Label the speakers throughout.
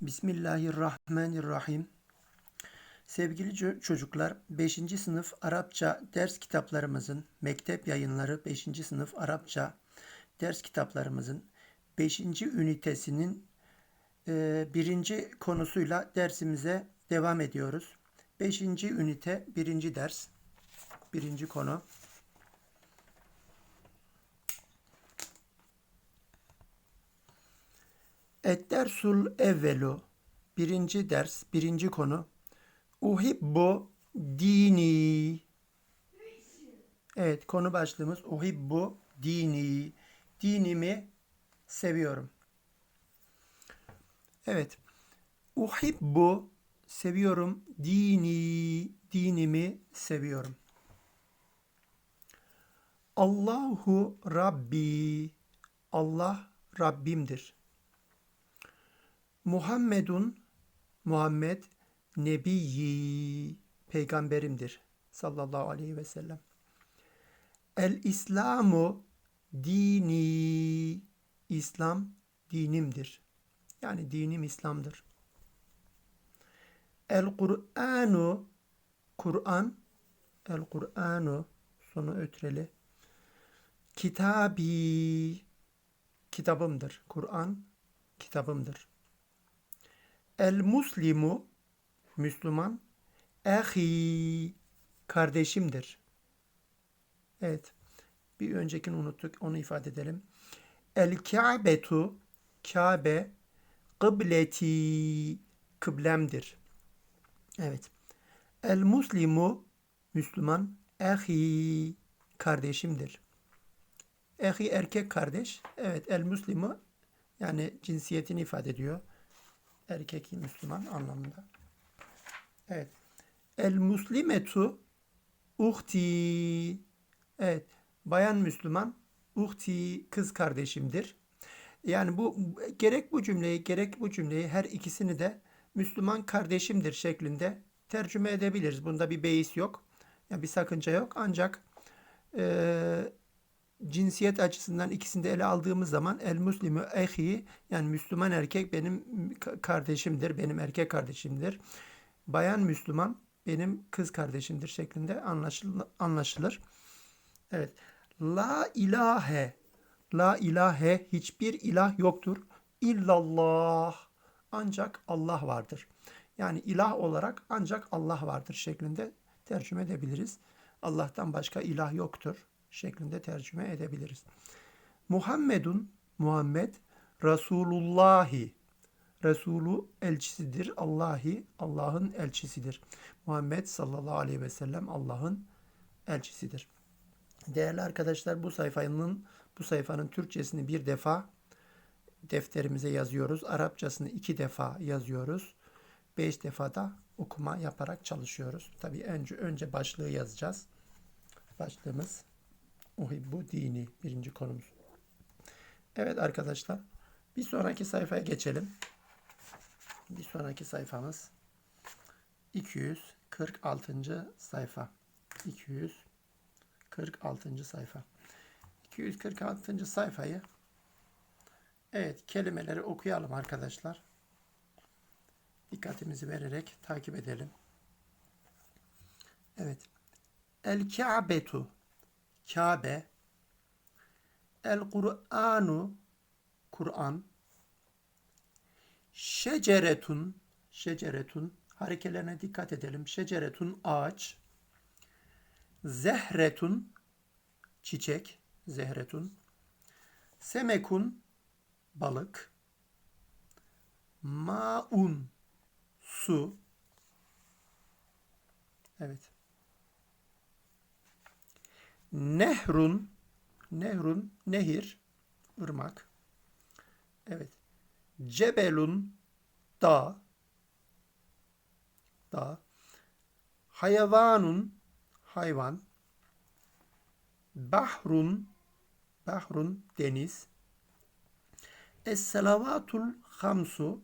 Speaker 1: Bismillahirrahmanirrahim. Sevgili ço- çocuklar, 5. sınıf Arapça ders kitaplarımızın, mektep yayınları 5. sınıf Arapça ders kitaplarımızın 5. ünitesinin e, birinci konusuyla dersimize devam ediyoruz. 5. ünite, birinci ders, birinci konu. Eddersul evvelu birinci ders, birinci konu. Uhibbu dini. Evet, konu başlığımız Uhibbu dini. Dinimi seviyorum. Evet. Uhibbu seviyorum. Dini, dinimi seviyorum. Allahu Rabbi. Allah Rabbimdir. Muhammedun Muhammed Nebiyyi peygamberimdir sallallahu aleyhi ve sellem. El İslamu dini İslam dinimdir. Yani dinim İslam'dır. El Kur'anu Kur'an El Kur'anu sonu ötreli. Kitabi kitabımdır. Kur'an kitabımdır. El Muslimu Müslüman ehi kardeşimdir. Evet. Bir öncekini unuttuk. Onu ifade edelim. El Ka'betu Kabe kıbleti kıblemdir. Evet. El Muslimu Müslüman ehi kardeşimdir. Ehi erkek kardeş. Evet. El Muslimu yani cinsiyetini ifade ediyor erkek Müslüman anlamında. Evet. El muslimetu uhti. Evet. Bayan Müslüman uhti kız kardeşimdir. Yani bu gerek bu cümleyi gerek bu cümleyi her ikisini de Müslüman kardeşimdir şeklinde tercüme edebiliriz. Bunda bir beis yok. Yani bir sakınca yok. Ancak e, cinsiyet açısından ikisini de ele aldığımız zaman el muslimu ehi yani Müslüman erkek benim kardeşimdir, benim erkek kardeşimdir. Bayan Müslüman benim kız kardeşimdir şeklinde anlaşılır. anlaşılır. Evet. La ilahe. La ilahe hiçbir ilah yoktur. İllallah. Ancak Allah vardır. Yani ilah olarak ancak Allah vardır şeklinde tercüme edebiliriz. Allah'tan başka ilah yoktur şeklinde tercüme edebiliriz. Muhammedun Muhammed Resulullahi Resulü elçisidir. Allahi Allah'ın elçisidir. Muhammed sallallahu aleyhi ve sellem Allah'ın elçisidir. Değerli arkadaşlar bu sayfanın bu sayfanın Türkçesini bir defa defterimize yazıyoruz. Arapçasını iki defa yazıyoruz. Beş defa da okuma yaparak çalışıyoruz. Tabii önce önce başlığı yazacağız. Başlığımız Uhibbu dini birinci konumuz. Evet arkadaşlar bir sonraki sayfaya geçelim. Bir sonraki sayfamız 246. sayfa. 246. sayfa. 246. sayfayı Evet kelimeleri okuyalım arkadaşlar. Dikkatimizi vererek takip edelim. Evet. El Ka'betu Kabe. El Kur'anu Kur'an. Şeceretun Şeceretun harekelerine dikkat edelim. Şeceretun ağaç. Zehretun çiçek Zehretun. Semekun balık. Maun su. Evet. Nehrun, nehrun, nehir, ırmak. Evet. Cebelun, dağ, dağ. Hayvanun, hayvan. Bahrun, bahrun, deniz. Es-salavatul hamsu.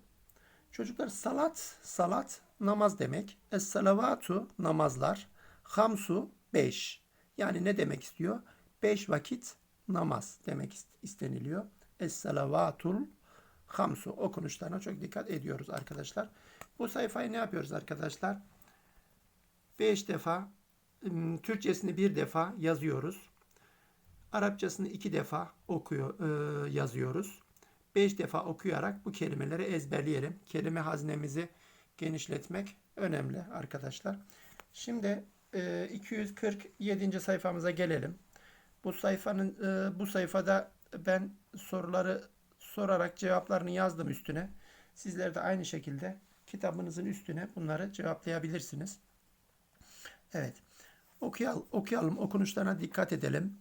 Speaker 1: Çocuklar salat, salat namaz demek. Es-salavatu namazlar. Hamsu beş. Yani ne demek istiyor? Beş vakit namaz demek isteniliyor. Es-salavatul Hamsu okunuşlarına çok dikkat ediyoruz arkadaşlar. Bu sayfayı ne yapıyoruz arkadaşlar? 5 defa Türkçesini bir defa yazıyoruz. Arapçasını iki defa okuyor e, yazıyoruz. Beş defa okuyarak bu kelimeleri ezberleyelim. Kelime haznemizi genişletmek önemli arkadaşlar. Şimdi e, 247. sayfamıza gelelim. Bu sayfanın e, bu sayfada ben soruları sorarak cevaplarını yazdım üstüne. Sizler de aynı şekilde kitabınızın üstüne bunları cevaplayabilirsiniz. Evet. Okuyalım, okuyalım. Okunuşlarına dikkat edelim.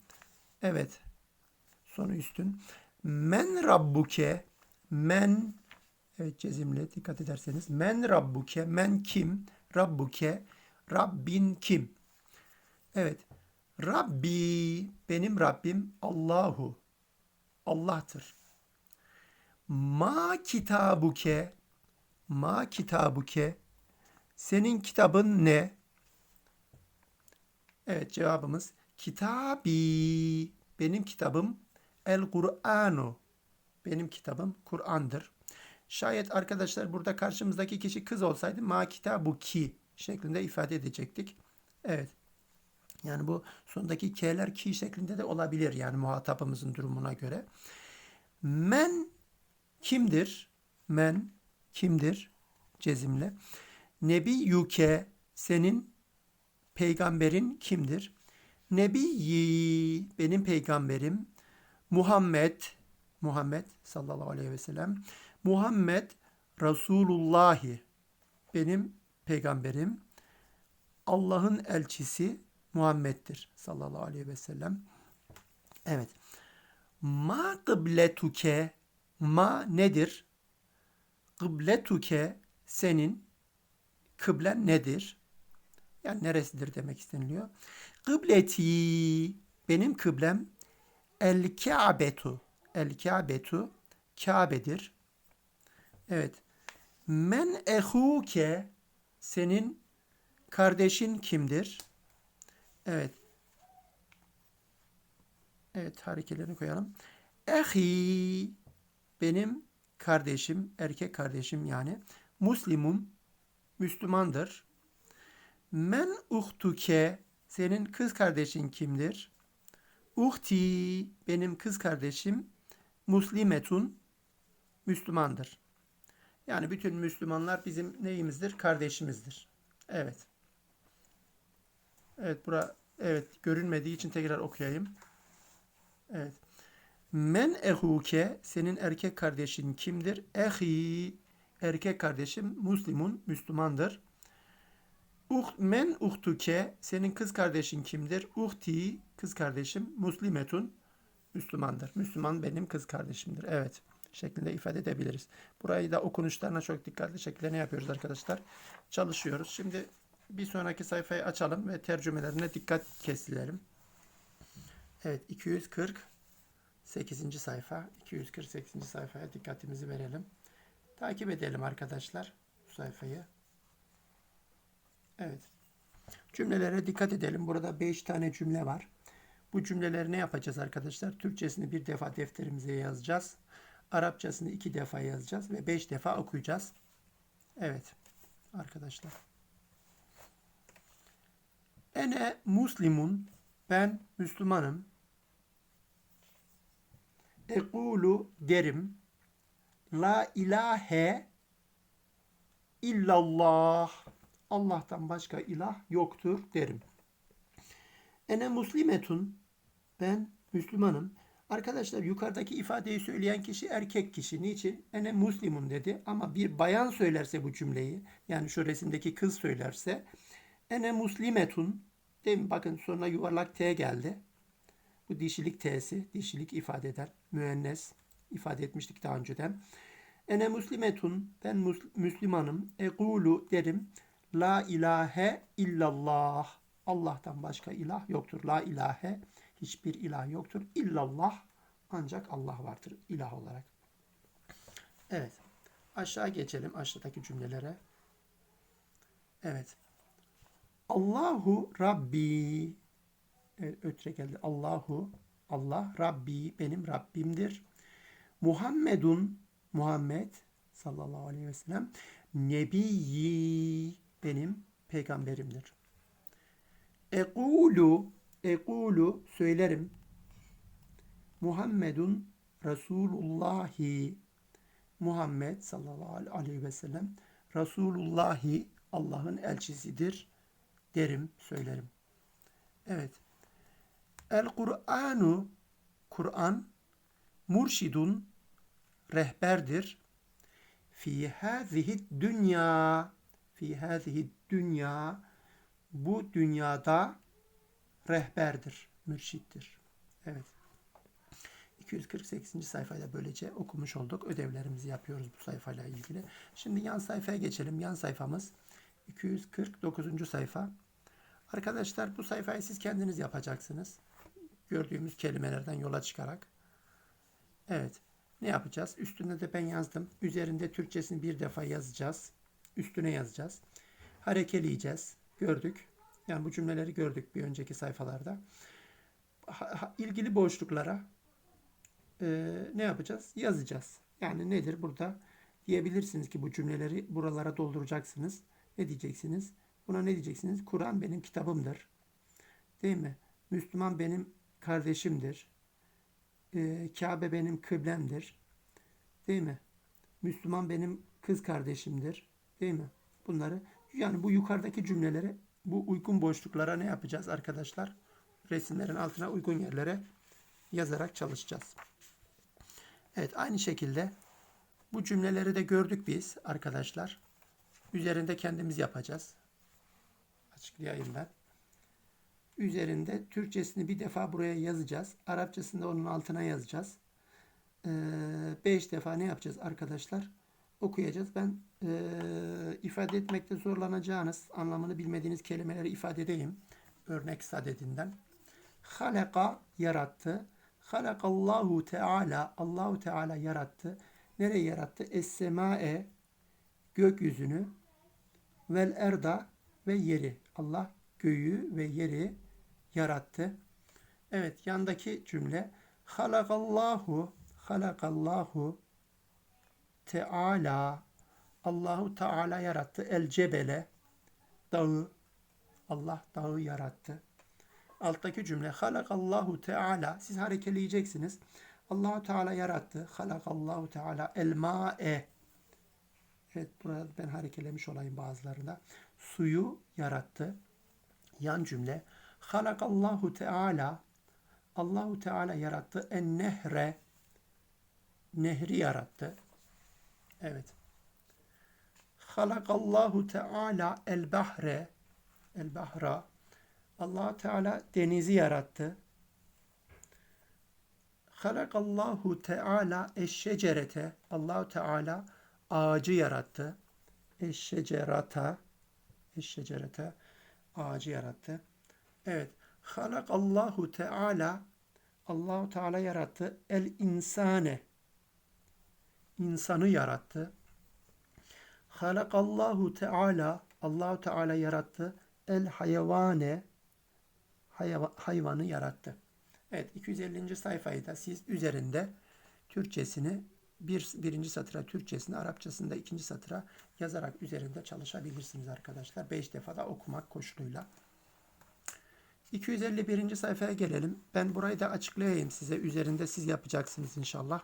Speaker 1: Evet. Sonu üstün. Men rabbuke men evet cezimle dikkat ederseniz men rabbuke men kim rabbuke Rabbin kim? Evet. Rabbi benim Rabbim Allahu Allah'tır. Ma kitabuke ma kitabuke senin kitabın ne? Evet cevabımız kitabi benim kitabım el Kur'anu benim kitabım Kur'an'dır. Şayet arkadaşlar burada karşımızdaki kişi kız olsaydı ma kitabu ki şeklinde ifade edecektik. Evet. Yani bu sondaki k'ler ki şeklinde de olabilir yani muhatabımızın durumuna göre. Men kimdir? Men kimdir? Cezimle. Nebi yuke senin peygamberin kimdir? Nebiyi benim peygamberim Muhammed Muhammed sallallahu aleyhi ve sellem Muhammed Resulullahi benim peygamberim Allah'ın elçisi Muhammed'dir sallallahu aleyhi ve sellem. Evet. Ma kıbletuke ma nedir? Kıbletuke senin kıblen nedir? Yani neresidir demek isteniliyor. Kıbleti benim kıblem el Kabetu. El Kabetu Kabe'dir. Evet. Men ehuke senin kardeşin kimdir? Evet. Evet harekelerini koyalım. Ehi benim kardeşim, erkek kardeşim yani. Muslimum Müslümandır. Men uhtuke senin kız kardeşin kimdir? Uhti benim kız kardeşim Muslimetun Müslümandır. Yani bütün Müslümanlar bizim neyimizdir? Kardeşimizdir. Evet. Evet bura evet görünmediği için tekrar okuyayım. Evet. Men ehuke senin erkek kardeşin kimdir? Ehi erkek kardeşim Müslümun Müslümandır. Uh, men uhtuke senin kız kardeşin kimdir? Uhti kız kardeşim Muslimetun Müslümandır. Müslüman benim kız kardeşimdir. Evet şeklinde ifade edebiliriz. Burayı da okunuşlarına çok dikkatli şekilde ne yapıyoruz arkadaşlar? Çalışıyoruz. Şimdi bir sonraki sayfayı açalım ve tercümelerine dikkat kesilelim. Evet 248. sayfa. 248. sayfaya dikkatimizi verelim. Takip edelim arkadaşlar bu sayfayı. Evet. Cümlelere dikkat edelim. Burada 5 tane cümle var. Bu cümleleri ne yapacağız arkadaşlar? Türkçesini bir defa defterimize yazacağız. Arapçasını iki defa yazacağız ve beş defa okuyacağız. Evet arkadaşlar. Ene muslimun ben Müslümanım. Ekulu derim. La ilahe illallah. Allah'tan başka ilah yoktur derim. Ene muslimetun ben Müslümanım. Arkadaşlar yukarıdaki ifadeyi söyleyen kişi erkek kişi. Niçin? Ene muslimun dedi. Ama bir bayan söylerse bu cümleyi yani şu resimdeki kız söylerse ene muslimetun değil mi? Bakın sonra yuvarlak T geldi. Bu dişilik T'si. Dişilik ifade eder. Müennes ifade etmiştik daha önceden. Ene muslimetun ben Müslümanım. Egulu derim. La ilahe illallah. Allah'tan başka ilah yoktur. La ilahe hiçbir ilah yoktur. İllallah ancak Allah vardır ilah olarak. Evet. Aşağı geçelim aşağıdaki cümlelere. Evet. Allahu Rabbi evet, ötre geldi. Allahu Allah Rabbi benim Rabbimdir. Muhammedun Muhammed sallallahu aleyhi ve sellem nebiyyi benim peygamberimdir. Ekulu ekulu söylerim. Muhammedun Resulullahi Muhammed sallallahu aleyhi ve sellem Resulullahi Allah'ın elçisidir derim, söylerim. Evet. El Kur'anu Kur'an murşidun rehberdir. Fi hazihi dünya fi hazihi dünya bu dünyada rehberdir, mürşittir. Evet. 248. sayfayla böylece okumuş olduk. Ödevlerimizi yapıyoruz bu sayfayla ilgili. Şimdi yan sayfaya geçelim. Yan sayfamız 249. sayfa. Arkadaşlar bu sayfayı siz kendiniz yapacaksınız. Gördüğümüz kelimelerden yola çıkarak. Evet. Ne yapacağız? Üstünde de ben yazdım. Üzerinde Türkçesini bir defa yazacağız. Üstüne yazacağız. Harekeleyeceğiz. Gördük. Yani bu cümleleri gördük bir önceki sayfalarda. Ha, ilgili boşluklara e, ne yapacağız? Yazacağız. Yani nedir burada? Diyebilirsiniz ki bu cümleleri buralara dolduracaksınız. Ne diyeceksiniz? Buna ne diyeceksiniz? Kur'an benim kitabımdır. Değil mi? Müslüman benim kardeşimdir. Ee, Kabe benim kıblemdir. Değil mi? Müslüman benim kız kardeşimdir. Değil mi? Bunları yani bu yukarıdaki cümleleri bu uygun boşluklara ne yapacağız arkadaşlar? Resimlerin altına uygun yerlere yazarak çalışacağız. Evet aynı şekilde bu cümleleri de gördük biz arkadaşlar. Üzerinde kendimiz yapacağız. Açıklayayım ben. Üzerinde Türkçesini bir defa buraya yazacağız. Arapçasını da onun altına yazacağız. Ee, beş defa ne yapacağız arkadaşlar? Okuyacağız. Ben e, ifade etmekte zorlanacağınız, anlamını bilmediğiniz kelimeleri ifade edeyim. Örnek sadedinden. Halaka yarattı. Halakallahu Teala Allahu Teala yarattı. Nereye yarattı? Es-semae gökyüzünü vel erda ve yeri. Allah göğü ve yeri yarattı. Evet yandaki cümle halakallahu halakallahu Teala Allahu Teala yarattı. El cebele dağı Allah dağı yarattı. Alttaki cümle halakallahu Teala siz harekeleyeceksiniz. Allahu Teala yarattı. Halakallahu Teala el ma'e Evet burada ben harekelemiş olayım bazılarında. Suyu yarattı. Yan cümle. Halakallahu Teala Allahu Teala yarattı. En nehre nehri yarattı. Evet. Halakallahu Teala el bahre el bahra Allah Teala denizi yarattı. Halakallahu Teala eşşecerete Allahu Teala ağacı yarattı. Eşşecerata eşşecerete ağacı yarattı. Evet. Halakallahu Teala Allahu Teala yarattı. El insane insanı yarattı. Halakallahu Teala Allahu Teala yarattı. El hayvane hayvanı yarattı. Evet 250. sayfayı da siz üzerinde Türkçesini bir, birinci satıra Türkçesini, Arapçasını da ikinci satıra yazarak üzerinde çalışabilirsiniz arkadaşlar. Beş defada okumak koşuluyla. 251. sayfaya gelelim. Ben burayı da açıklayayım size. Üzerinde siz yapacaksınız inşallah.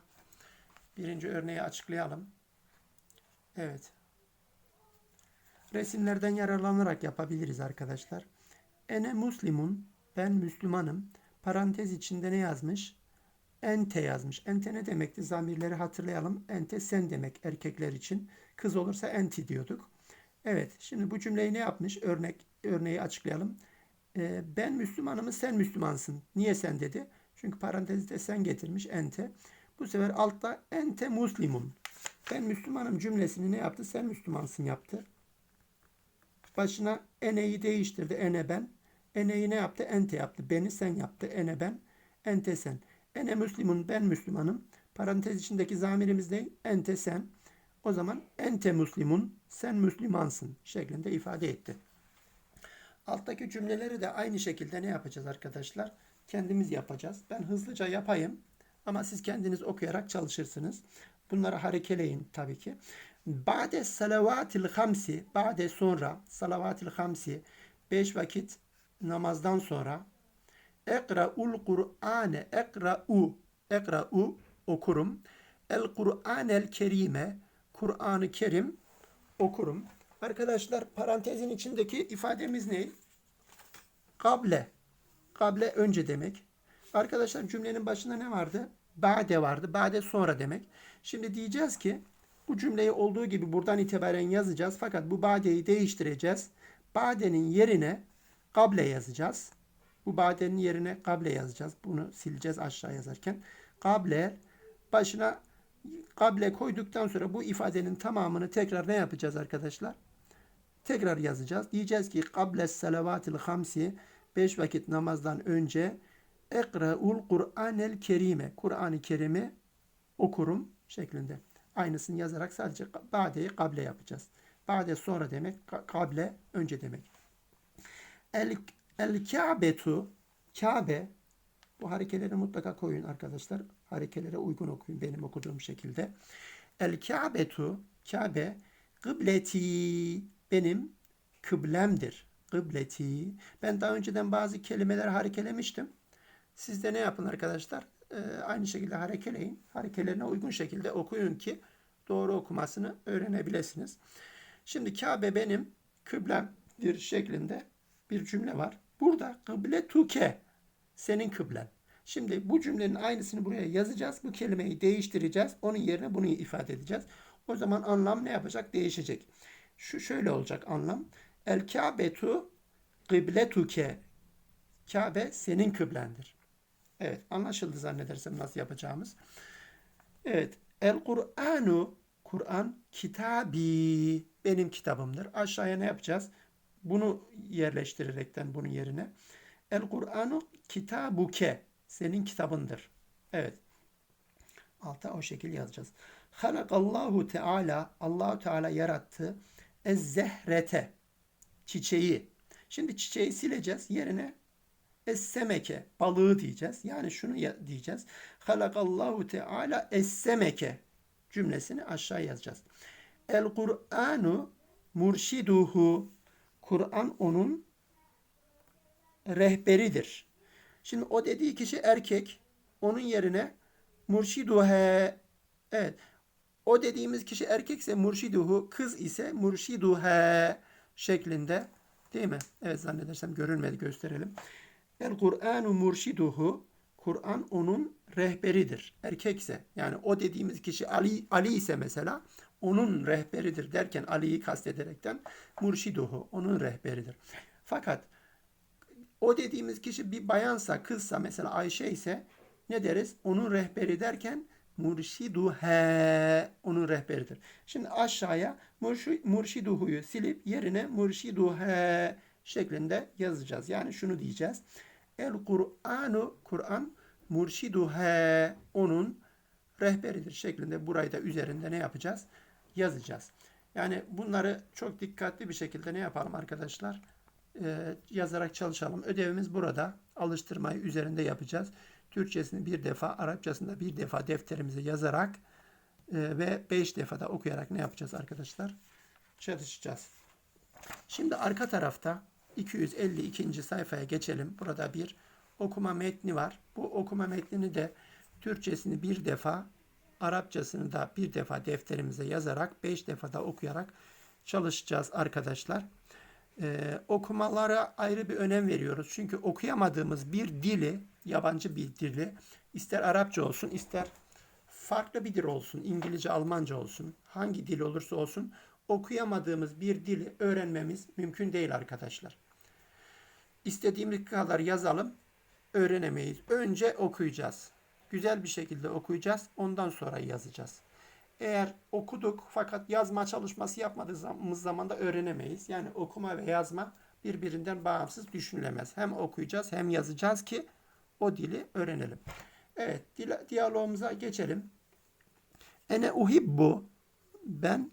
Speaker 1: Birinci örneği açıklayalım. Evet. Resimlerden yararlanarak yapabiliriz arkadaşlar. Ene muslimun. Ben Müslümanım. Parantez içinde ne yazmış? Ente yazmış. Ente ne demekti? Zamirleri hatırlayalım. Ente sen demek erkekler için. Kız olursa enti diyorduk. Evet. Şimdi bu cümleyi ne yapmış? Örnek örneği açıklayalım. Ee, ben Müslümanımı sen Müslümansın. Niye sen dedi? Çünkü parantezde sen getirmiş ente. Bu sefer altta ente muslimun. Ben Müslümanım cümlesini ne yaptı? Sen Müslümansın yaptı. Başına eneyi değiştirdi. Ene ben. Eneyi ne yaptı? Ente yaptı. Beni sen yaptı. Ene ben. Ente sen. Ene Müslümun. Ben Müslümanım. Parantez içindeki zamirimiz ne? Ente sen. O zaman ente Müslümun. Sen Müslümansın şeklinde ifade etti. Alttaki cümleleri de aynı şekilde ne yapacağız arkadaşlar? Kendimiz yapacağız. Ben hızlıca yapayım ama siz kendiniz okuyarak çalışırsınız. Bunları harekeleyin tabii ki. Ba'de salavatil hamsi, ba'de sonra, salavatil hamsi, beş vakit namazdan sonra, ekra'ul Kur'ane, ekra'u, ekra'u okurum. El Kur'anel kerime, Kur'an-ı Kerim okurum. Arkadaşlar parantezin içindeki ifademiz ne? Kable. Kable önce demek. Arkadaşlar cümlenin başında ne vardı? Ba'de vardı. Ba'de sonra demek. Şimdi diyeceğiz ki bu cümleyi olduğu gibi buradan itibaren yazacağız. Fakat bu ba'deyi değiştireceğiz. Ba'denin yerine kable yazacağız. Bu ba'denin yerine kable yazacağız. Bunu sileceğiz aşağı yazarken. Kable başına kable koyduktan sonra bu ifadenin tamamını tekrar ne yapacağız arkadaşlar? Tekrar yazacağız. Diyeceğiz ki kable salavatil hamsi beş vakit namazdan önce ekra'ul Kur'anel kerime Kur'an-ı Kerim'i okurum şeklinde. Aynısını yazarak sadece badeyi kable yapacağız. Bade sonra demek, kable önce demek. El, el Kabetu Kabe bu harekeleri mutlaka koyun arkadaşlar. Harekelere uygun okuyun benim okuduğum şekilde. El Kabetu Kabe kıbleti benim kıblemdir. Kıbleti. Ben daha önceden bazı kelimeler harekelemiştim. Siz de ne yapın arkadaşlar? Ee, aynı şekilde harekeleyin. Harekelerine uygun şekilde okuyun ki doğru okumasını öğrenebilirsiniz. Şimdi Kabe benim kıblemdir şeklinde bir cümle var. Burada kıble tuke senin kıblen. Şimdi bu cümlenin aynısını buraya yazacağız. Bu kelimeyi değiştireceğiz. Onun yerine bunu ifade edeceğiz. O zaman anlam ne yapacak? Değişecek. Şu şöyle olacak anlam. El Kabetu kıbletuke. Kabe senin kıblendir. Evet anlaşıldı zannedersem nasıl yapacağımız. Evet. El Kur'anu Kur'an kitabi benim kitabımdır. Aşağıya ne yapacağız? Bunu yerleştirerekten bunun yerine. El Kur'anu kitabuke senin kitabındır. Evet. Alta o şekil yazacağız. Halakallahu Teala Allahu Teala yarattı. Ez zehrete çiçeği. Şimdi çiçeği sileceğiz. Yerine Es-semeke balığı diyeceğiz. Yani şunu diyeceğiz. Halakallahu Teala es-semeke cümlesini aşağı yazacağız. El Kur'anu murşiduhu Kur'an onun rehberidir. Şimdi o dediği kişi erkek. Onun yerine murşiduhe evet o dediğimiz kişi erkekse murşiduhu, kız ise murşiduhe şeklinde değil mi? Evet zannedersem görünmedi gösterelim. El Kur'anu murşiduhu Kur'an onun rehberidir. Erkekse yani o dediğimiz kişi Ali Ali ise mesela onun rehberidir derken Ali'yi kastederekten murşiduhu onun rehberidir. Fakat o dediğimiz kişi bir bayansa, kızsa mesela Ayşe ise ne deriz? Onun rehberi derken murşiduhe onun rehberidir. Şimdi aşağıya murşiduhu'yu silip yerine murşiduhe şeklinde yazacağız. Yani şunu diyeceğiz. El Kur'anu Kur'an murşiduhe onun rehberidir şeklinde burayı da üzerinde ne yapacağız? Yazacağız. Yani bunları çok dikkatli bir şekilde ne yapalım arkadaşlar? Ee, yazarak çalışalım. Ödevimiz burada. Alıştırmayı üzerinde yapacağız. Türkçesini bir defa, Arapçasını da bir defa defterimize yazarak e, ve beş defada okuyarak ne yapacağız arkadaşlar? Çalışacağız. Şimdi arka tarafta 252. sayfaya geçelim. Burada bir okuma metni var. Bu okuma metnini de Türkçesini bir defa, Arapçasını da bir defa defterimize yazarak, beş defada okuyarak çalışacağız arkadaşlar. Ee, okumalara ayrı bir önem veriyoruz. Çünkü okuyamadığımız bir dili, yabancı bir dili, ister Arapça olsun, ister farklı bir dil olsun, İngilizce, Almanca olsun, hangi dil olursa olsun okuyamadığımız bir dili öğrenmemiz mümkün değil arkadaşlar. İstediğimiz kadar yazalım, öğrenemeyiz. Önce okuyacağız. Güzel bir şekilde okuyacağız, ondan sonra yazacağız. Eğer okuduk fakat yazma çalışması yapmadığımız zaman da öğrenemeyiz. Yani okuma ve yazma birbirinden bağımsız düşünülemez. Hem okuyacağız hem yazacağız ki o dili öğrenelim. Evet, diyalogumuza geçelim. Ene uhibbu ben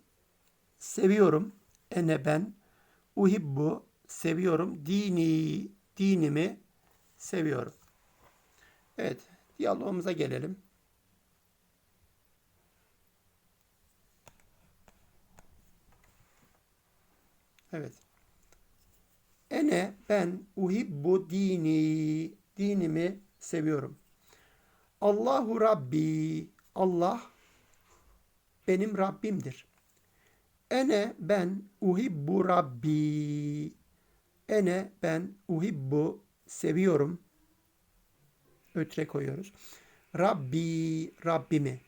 Speaker 1: seviyorum. Ene ben uhibbu seviyorum. Dini, dinimi seviyorum. Evet, diyalogumuza gelelim. Evet. Ene ben uhibbu dini, dinimi seviyorum. Allahu Rabbi, Allah benim Rabbimdir. Ene ben uhibbu Rabbi, Ene ben uhibbu seviyorum. Ötre koyuyoruz. Rabbi Rabbimi.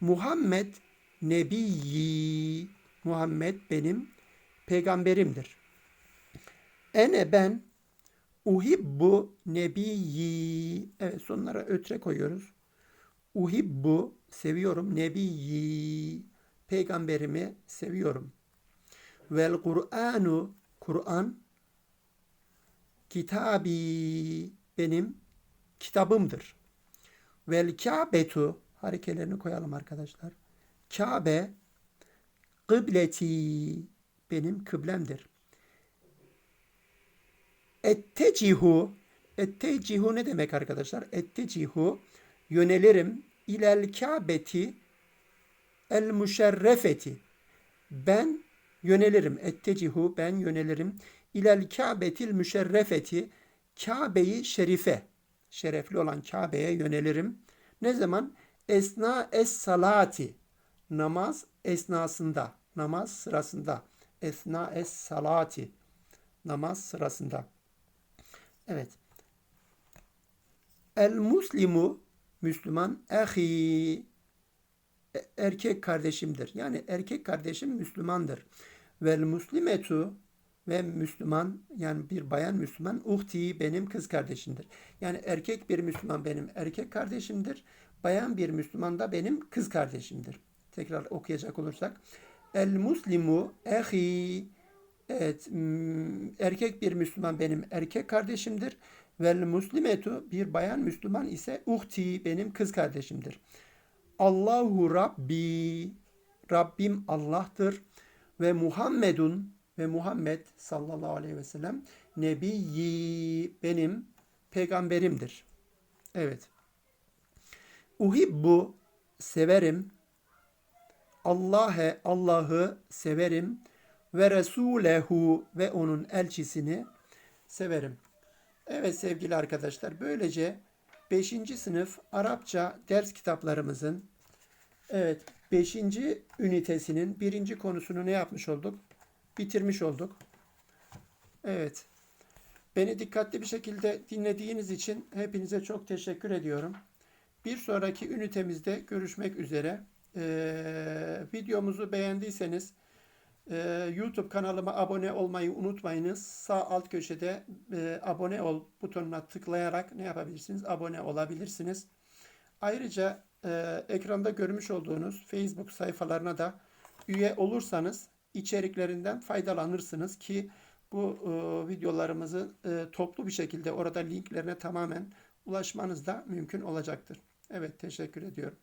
Speaker 1: Muhammed Nebiyyi. Muhammed benim peygamberimdir. Ene ben uhibbu nebiyyi. Evet sonlara ötre koyuyoruz. Uhibbu seviyorum. Nebiyyi peygamberimi seviyorum. Vel Kur'anu Kur'an kitabi benim kitabımdır. Vel Kabetu harekelerini koyalım arkadaşlar. Kabe kıbleti benim kıblemdir. Ettecihu Ettecihu ne demek arkadaşlar? Ettecihu yönelirim ilel Kabeti el müşerrefeti. Ben yönelirim. Ettecihu ben yönelirim. İlel Kabetil müşerrefeti. Kabe'yi şerife. Şerefli olan Kabe'ye yönelirim. Ne zaman? Esna es salati. Namaz esnasında. Namaz sırasında. Esna es salati. Namaz sırasında. Evet. El muslimu Müslüman ehi e- erkek kardeşimdir. Yani erkek kardeşim Müslümandır. Vel muslimetu ve Müslüman yani bir bayan Müslüman uhti benim kız kardeşimdir. Yani erkek bir Müslüman benim erkek kardeşimdir. Bayan bir Müslüman da benim kız kardeşimdir. Tekrar okuyacak olursak. El muslimu ehi Evet, mm, erkek bir Müslüman benim erkek kardeşimdir. Vel muslimetu bir bayan Müslüman ise uhti benim kız kardeşimdir. Allahu Rabbi Rabbim Allah'tır ve Muhammedun ve Muhammed sallallahu aleyhi ve sellem nebiyyi benim peygamberimdir. Evet. Uhibbu severim. Allah'e Allah'ı severim ve Resulehu ve onun elçisini severim. Evet sevgili arkadaşlar böylece 5. sınıf Arapça ders kitaplarımızın evet 5. ünitesinin birinci konusunu ne yapmış olduk? Bitirmiş olduk. Evet. Beni dikkatli bir şekilde dinlediğiniz için hepinize çok teşekkür ediyorum. Bir sonraki ünitemizde görüşmek üzere. Ee, videomuzu beğendiyseniz ee, YouTube kanalıma abone olmayı unutmayınız. Sağ alt köşede e, abone ol butonuna tıklayarak ne yapabilirsiniz? Abone olabilirsiniz. Ayrıca e, ekranda görmüş olduğunuz Facebook sayfalarına da üye olursanız içeriklerinden faydalanırsınız ki bu e, videolarımızı e, toplu bir şekilde orada linklerine tamamen ulaşmanız da mümkün olacaktır. Evet teşekkür ediyorum.